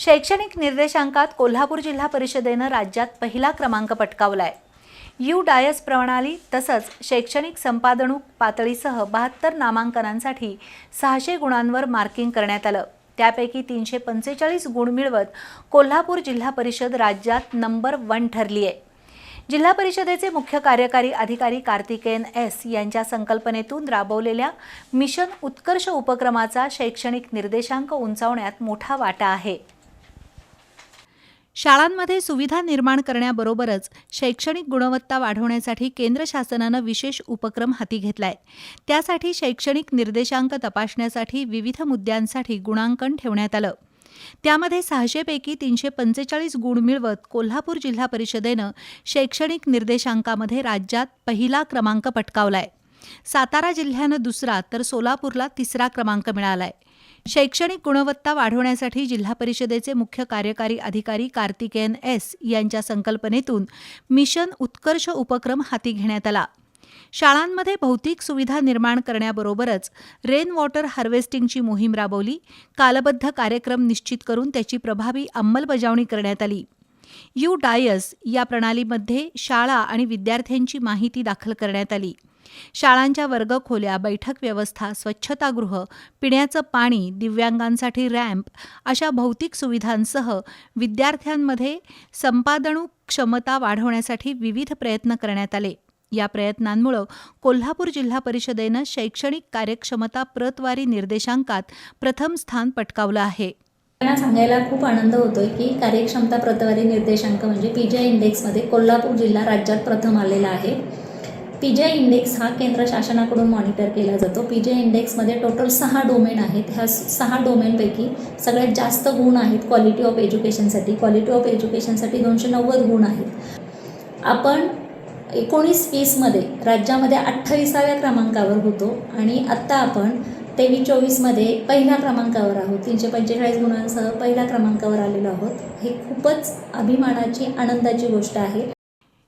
शैक्षणिक निर्देशांकात कोल्हापूर जिल्हा परिषदेनं राज्यात पहिला क्रमांक पटकावलाय. यू डायस प्रणाली तसंच शैक्षणिक संपादणूक पातळीसह बहात्तर नामांकनांसाठी सहाशे गुणांवर मार्किंग करण्यात आलं. त्यापैकी तीनशे पंचेचाळीस गुण मिळवत कोल्हापूर जिल्हा परिषद राज्यात नंबर वन ठरली आहे. जिल्हा परिषदेचे मुख्य कार्यकारी अधिकारी कार्तिकेयन एस यांच्या संकल्पनेतून राबवलेल्या मिशन उत्कर्ष उपक्रमाचा शैक्षणिक निर्देशांक उंचावण्यात मोठा वाटा आहे. शाळांमध्ये सुविधा निर्माण करण्याबरोबरच शैक्षणिक गुणवत्ता वाढवण्यासाठी केंद्र शासनानं विशेष उपक्रम हाती घेतलाय. त्यासाठी शैक्षणिक निर्देशांक तपासण्यासाठी विविध मुद्द्यांसाठी गुणांकन ठेवण्यात आलं. त्यामध्ये सहाशेपैकी तीनशे पंचेचाळीस गुण मिळवत कोल्हापूर जिल्हा परिषदेनं शैक्षणिक निर्देशांकामध्ये राज्यात पहिला क्रमांक पटकावलाय. सातारा जिल्ह्यानं दुसरा तर सोलापूरला तिसरा क्रमांक मिळालाय. शैक्षणिक गुणवत्ता वाढवण्यासाठी जिल्हा परिषदेचे मुख्य कार्यकारी अधिकारी कार्तिकेयन एस यांच्या संकल्पनेतून मिशन उत्कर्ष उपक्रम हाती घेण्यात आला. शाळांमध्ये भौतिक सुविधा निर्माण करण्याबरोबरच रेन वॉटर हार्वेस्टिंगची मोहीम राबवली. कालबद्ध कार्यक्रम निश्चित करून त्याची प्रभावी अंमलबजावणी करण्यात आली. यू डायस या प्रणालीमध्ये शाळा आणि विद्यार्थ्यांची माहिती दाखल करण्यात आली. शाळांच्या वर्गखोल्या बैठक व्यवस्था स्वच्छतागृह पिण्याचं पाणी दिव्यांगांसाठी रॅम्प अशा भौतिक सुविधांसह विद्यार्थ्यांमध्ये संपादणूक क्षमता वाढवण्यासाठी विविध प्रयत्न करण्यात आले. या प्रयत्नांमुळं कोल्हापूर जिल्हा परिषदेनं शैक्षणिक कार्यक्षमता प्रतवारी निर्देशांकात प्रथम स्थान पटकावलं आहे. मला सांगायला खूप आनंद होतोय की कार्यक्षमता प्रतवारी निर्देशांक म्हणजे पी जी आय इंडेक्समध्ये कोल्हापूर जिल्हा राज्यात प्रथम आलेला आहे. पी जे इंडेक्स हा केंद्र शासनाकडून मॉनिटर केला जातो. पी जे इंडेक्समध्ये टोटल सहा डोमेन आहेत. ह्या स- सहा डोमेनपैकी सगळ्यात जास्त गुण आहेत क्वालिटी ऑफ एज्युकेशनसाठी क्वालिटी ऑफ एज्युकेशनसाठी दोनशे नव्वद गुण आहेत. आपण एकोणीस वीसमध्ये राज्यामध्ये अठ्ठावीसाव्या क्रमांकावर होतो आणि आत्ता आपण तेवीस चोवीसमध्ये पहिल्या क्रमांकावर आहोत. तीनशे पंचेचाळीस गुणांसह पहिल्या क्रमांकावर आलेलो आहोत. हे खूपच अभिमानाची आनंदाची गोष्ट आहे.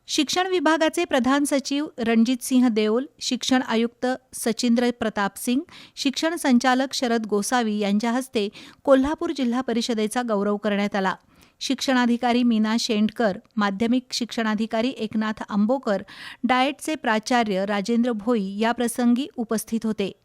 शिक्षण विभागाचे प्रधान सचिव रणजित सिंह देओल शिक्षण आयुक्त सचिंद्र प्रताप सिंग शिक्षण संचालक शरद गोसावी यांच्या हस्ते कोल्हापूर जिल्हा परिषदेचा गौरव करण्यात आला. शिक्षणाधिकारी मीना शेंडकर माध्यमिक शिक्षणाधिकारी एकनाथ आंबोकर डाएटचे प्राचार्य राजेंद्र भोई याप्रसंगी उपस्थित होते.